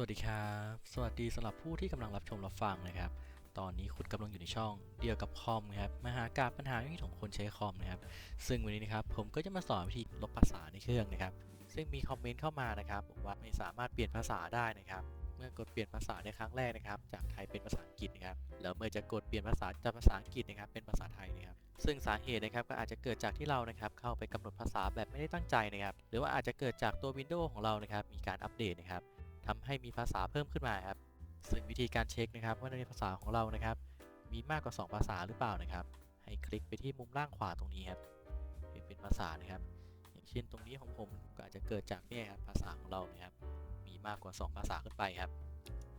วัสดีครับ สวัสดีสำหรับผู้ที่กำลังรับชมรับฟังนะครับ ตอนนี้คุณกำลังอยู่ในช่องเดียวกับคอมครับมหากาพย์ปัญหาวิธีของคนใช้คอมนะครับ ซึ่งวันนี้นะครับผมก็จะมาสอนวิธีลบภาษาในเครื่องนะครับ ซึ่งมีคอมเมนต์เข้ามานะครับบอกว่าไม่สามารถเปลี่ยนภาษาได้นะครับ เมื่อกดเปลี่ยนภาษาในครั้งแรกนะครับ จากไทยเป็นภาษาอังกฤษนะครับ แล้วเมื่อจะกดเปลี่ยนภาษาจากภาษาอังกฤษนะครับ เป็นภาษาไทยนะครับ ซึ่งสาเหตุนะครับก็อาจจะเกิดจากที่เรานะครับเข้าไปกำหนดภาษาแบบไม่ได้ตั้งใจนะครับ หรือว่าอาจจะเกิดจากตัว Windows ของเรานะครับมีการอัปเดตนะครับ ทำให้มีภาษาเพิ่มขึ้นมาครับซึ่งวิธีการเช็คนะครับ ว่าในภาษาของเรานะครับ มีมากกว่า 2 ภาษาหรือเปล่านะครับ ให้คลิกไปที่มุมล่างขวาตรงนี้ครับเป็นภาษานะครับ อย่างเช่นตรงนี้ของผมก็อาจจะเกิดจากเนี่ยครับภาษาของเรานะครับ มีมากกว่า 2 ภาษาขึ้นไปครับ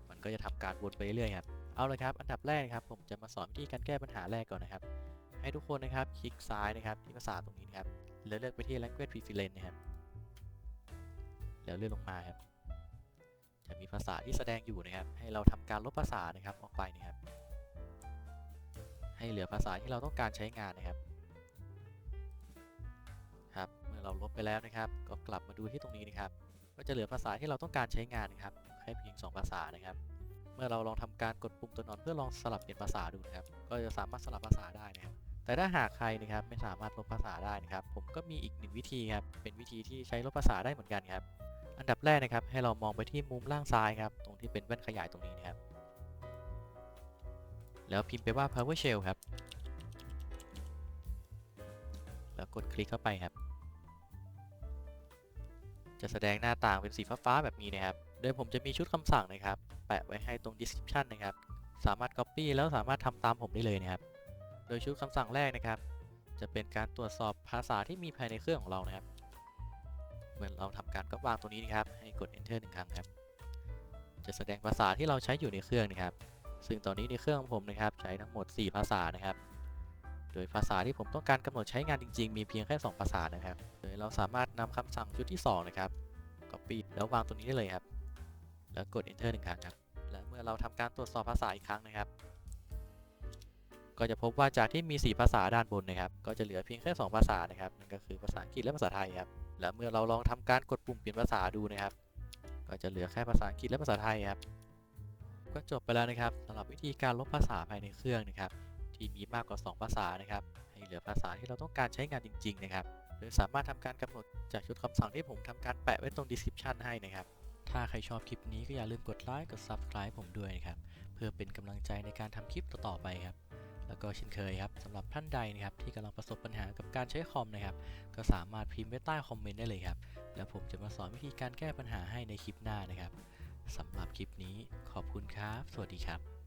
มันก็จะทำการวนไปเรื่อยๆครับเอาเลยครับ อันดับแรกนะครับ ผมจะมาสอนวิธีการแก้ปัญหาแรกก่อนนะครับ ให้ทุกคนนะครับ คลิกซ้ายนะครับ ที่ภาษาตรงนี้นะครับแล้วเลือกไปที่ language preference นะครับ แล้วเลื่อนลงมาครับ จะมีภาษาที่แสดงอยู่นะครับ ให้เราทำการลบภาษานะครับออกไปนะครับ ให้เหลือภาษาที่เราต้องการใช้งานนะครับ ครับเมื่อเราลบไปแล้วนะครับ ก็กลับมาดูที่ตรงนี้นะครับ ก็จะเหลือภาษาที่เราต้องการใช้งานนะครับแค่เพียง 2 ภาษานะครับ เมื่อเราลองทำการกดปุ่มตัวนอนเพื่อลองสลับเปลี่ยนภาษาดูนะครับ ก็จะสามารถสลับภาษาได้นะครับแต่ถ้าหากใครนะครับไม่สามารถลบภาษาได้นะครับ ผมก็มีอีกหนึ่งวิธีครับเป็นวิธีที่ใช้ลบภาษาได้เหมือนกันครับ อันดับแรกนะครับ ให้เรามองไปที่มุมล่างซ้ายครับ ตรงที่เป็นแว่นขยายตรงนี้นะครับ แล้วพิมพ์ไปว่า PowerShell ครับ แล้วกดคลิกเข้าไปครับ จะแสดงหน้าต่างเป็นสีฟ้าๆแบบนี้นะครับ โดยผมจะมีชุดคำสั่งนะครับ แปะไว้ให้ตรง description นะครับ สามารถ copy แล้วสามารถทำตามผมได้เลยนะครับ โดยชุดคำสั่งแรกนะครับ จะเป็นการตรวจสอบภาษาที่มีภายในเครื่องของเรานะครับ เมื่อเราทำการก็วางตรงนี้นะครับ ให้กด enter หนึ่งครั้งครับ จะแสดงภาษาที่เราใช้อยู่ในเครื่องนะครับ ซึ่งตอนนี้ในเครื่องของผมนะครับ ใช้ทั้งหมด 4 ภาษานะครับ โดยภาษาที่ผมต้องการกำหนดใช้งานจริง ๆ มีเพียงแค่ 2 ภาษานะครับ โดยเราสามารถนำคำสั่งชุดที่ 2 นะครับ copy แล้ววางตรงนี้ได้เลยครับ แล้วกด enter หนึ่งครั้งครับ และเมื่อเราทำการตรวจสอบภาษาอีกครั้งนะครับก็จะพบว่าจากที่มี 4 ภาษาด้านบนนะครับ ก็จะเหลือเพียงแค่ 2 ภาษานะครับ นั่นก็คือภาษาอังกฤษและภาษาไทยครับ และเมื่อเราลองทำการกดปุ่มเปลี่ยนภาษาดูนะครับ ก็จะเหลือแค่ภาษาอังกฤษและภาษาไทยครับก็จบไปแล้วนะครับสำหรับวิธีการลบภาษาภายในเครื่องนะครับ ที่มีมากกว่า 2 ภาษานะครับ ให้เหลือภาษาที่เราต้องการใช้งานจริง ๆ นะครับโดยสามารถทำการกำหนดจากชุดคำสั่งที่ผมทำการแปะไว้ตรง description ให้นะครับ ถ้าใครชอบคลิปนี้ก็อย่าลืมกดไลค์กด subscribe ผมด้วยนะครับ เพื่อเป็นกำลังใจในการทำคลิปต่อๆไปครับ แล้วก็เช่นเคยครับสำหรับท่านใดนะครับที่กำลังประสบปัญหากับการใช้คอมนะครับ ก็สามารถพิมพ์ไว้ใต้คอมเมนต์ได้เลยครับ แล้วผมจะมาสอนวิธีการแก้ปัญหาให้ในคลิปหน้านะครับสำหรับคลิปนี้ขอบคุณครับ สวัสดีครับ